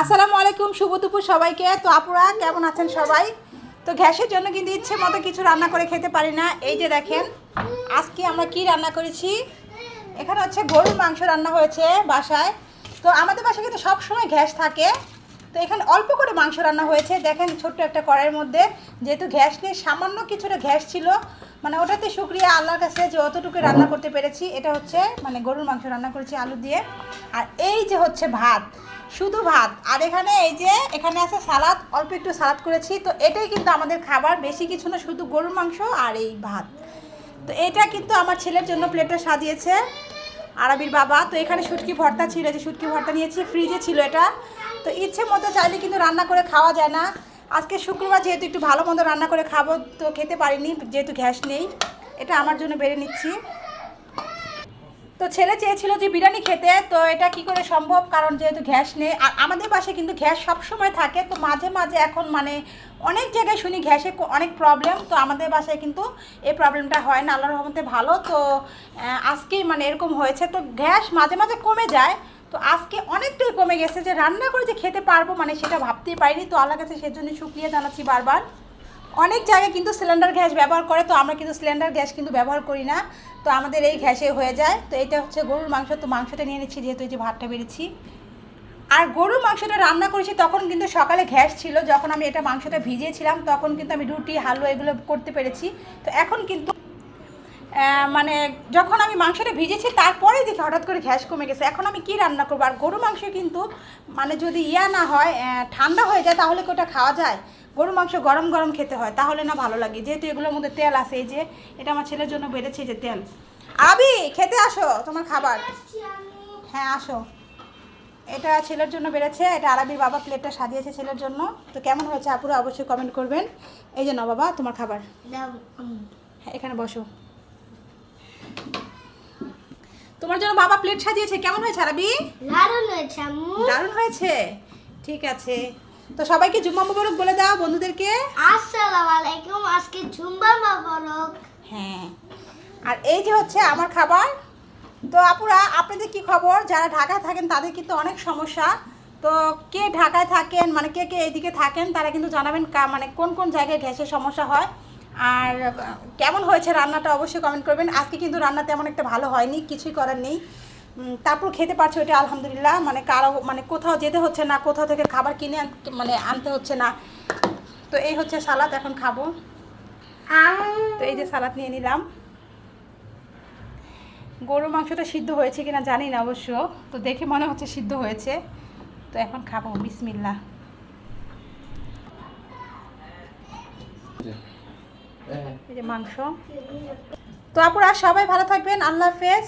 আসসালামু আলাইকুম, শুভ দুপুর সবাইকে। তো আপুরা, কেমন আছেন সবাই? তো গ্যাসের জন্য কিন্তু ইচ্ছে মতো কিছু রান্না করে খেতে পারি না। এই যে দেখেন, আজকে আমরা কি রান্না করেছি? এখানে হচ্ছে গরুর মাংস রান্না হয়েছে বাসায়। তো আমাদের বাসায় কিন্তু সবসময় গ্যাস থাকে। তো এখানে অল্প করে মাংস রান্না হয়েছে। দেখেন ছোট্ট একটা কড়াইয়ের মধ্যে যেহেতু গ্যাস নেই, সামান্য কিছুটা গ্যাস ছিল। মানে ওটাতে শুক্রিয়া আল্লাহর কাছে যে অতটুকু রান্না করতে পেরেছি। এটা হচ্ছে মানে গরুর মাংস রান্না করেছি আলু দিয়ে। আর এই যে হচ্ছে ভাত, শুধু ভাত। আর এখানে এই যে, এখানে আছে সালাদ, অল্প একটু সালাদ করেছি। তো এটাই কিন্তু আমাদের খাবার, বেশি কিছু না, শুধু গরুর মাংস আর এই ভাত। তো এটা কিন্তু আমার ছেলের জন্য প্লেটটা সাজিয়েছে। আরবির বাবা, তো এখানে শুটকি ভর্তা ছিল, যে শুটকি ভর্তা নিয়েছি ফ্রিজে ছিল এটা। তো ইচ্ছে মতো চাইলে কিন্তু রান্না করে খাওয়া যায় না। আজকে শুক্রবার যেহেতু একটু ভালো মন্দ রান্না করে খাব, তো খেতে পারিনি, যেহেতু গ্যাস নেই। এটা আমার জন্য বেড়ে নিচ্ছি। তো ছেলে চেয়েছিল যে বিরিয়ানি খেতে, তো এটা কি করে সম্ভব? কারণ যেহেতু গ্যাস নেই, আর আমাদের পাশে কিন্তু গ্যাস সব সময় থাকে, তো মাঝে মাঝে এখন মানে অনেক জায়গায় শুনি গ্যাসে অনেক প্রবলেম তো আমাদের বাসায় কিন্তু এই প্রবলেমটা হয় না। আল্লাহর রহমতে ভালো, তো আজকেই মানে এরকম হয়েছে। তো গ্যাস মাঝে মাঝে কমে যায়, তো আজকে অনেকটাই কমে গেছে যে রান্না করে যে খেতে পারব মানে সেটা ভাবতেই পারিনি। তো আল্লাহ কাছে সেজন্য শুক্রিয়া জানাচ্ছি বারবার। অনেক জায়গায় কিন্তু সিলিন্ডার গ্যাস ব্যবহার করে, তো আমরা কিন্তু সিলিন্ডার গ্যাস কিন্তু ব্যবহার করি না। তো আমাদের এই গ্যাসে হয়ে যায়। তো এটা হচ্ছে গরুর মাংস, তো মাংসটা নিয়ে নিচ্ছি যেহেতু এই যে ভাতটা বেড়েছি। আর গরুর মাংসটা রান্না করেছি তখন কিন্তু সকালে গ্যাস ছিল, যখন আমি এটা মাংসটা ভিজিয়েছিলাম, তখন কিন্তু আমি রুটি, হালুয়া এগুলো করতে পেরেছি। তো এখন কিন্তু মানে যখন আমি মাংসটা ভিজেছি তারপরে দেখি হঠাৎ করে গ্যাস কমে গেছে। এখন আমি কি রান্না করব? আর গরু মাংস কিন্তু মানে যদি ইয়া না হয় ঠান্ডা হয়ে যায় তাহলে কি ওটা খাওয়া যায়? গরু মাংস গরম গরম খেতে হয় তাহলে না ভালো লাগে। যেহেতু এগুলোর মধ্যে তেল আছে এই যে এটা আমার ছেলের জন্য বেড়েছে যে তেল। আবি খেতে আসো তোমার খাবার। হ্যাঁ আসো। এটা ছেলের জন্য বেড়েছে এটা আরবির বাবা প্লেটটা সাজিয়েছে ছেলের জন্য। তো কেমন হয়েছে আপুরা অবশ্যই কমেন্ট করবেন। এই যে ন বাবা তোমার খাবার। হ্যাঁ এখানে বসো। তোমার জন্য বাবা প্লেট সাজিয়েছে। কেমন হয়েছে আরবি? দারুণ হয়েছে আম্মু। দারুণ হয়েছে? ঠিক আছে। তো সবাইকে জুম্মা মুবারক বলে দাও বন্ধুদেরকে। আসসালামু আলাইকুম আজকে ঝুম্বা মাবরক। হ্যাঁ। আর এই যে হচ্ছে আমার খাবার। তো আপুরা আপনাদের কি খবর? যারা ঢাকায় থাকেন তাদের কিন্তু অনেক সমস্যা। তো কে ঢাকায় থাকেন মানে কে কে এইদিকে থাকেন তারা কিন্তু জানাবেন মানে কোন কোন জায়গায় গ্যাসের সমস্যা হয়। আর কেমন হয়েছে রান্নাটা অবশ্যই কমেন্ট করবেন। আজকে কিন্তু রান্না তেমন একটা ভালো হয়নি, কিছুই করার নেই। তারপর খেতে পারছ এটা আলহামদুলিল্লাহ। মানে কারও মানে কোথাও যেতে হচ্ছে না, কোথাও থেকে খাবার কিনে মানে আনতে হচ্ছে না। তো এই হচ্ছে সালাদ, এখন খাব। তো এই যে সালাদ নিয়ে নিলাম। গরুর মাংসটা সিদ্ধ হয়েছে কিনা জানি না অবশ্য, তো দেখে মনে হচ্ছে সিদ্ধ হয়েছে। তো এখন খাব বিসমিল্লা মাংস। তো আপনারা সবাই ভালো থাকবেন আল্লাহ হাফেজ।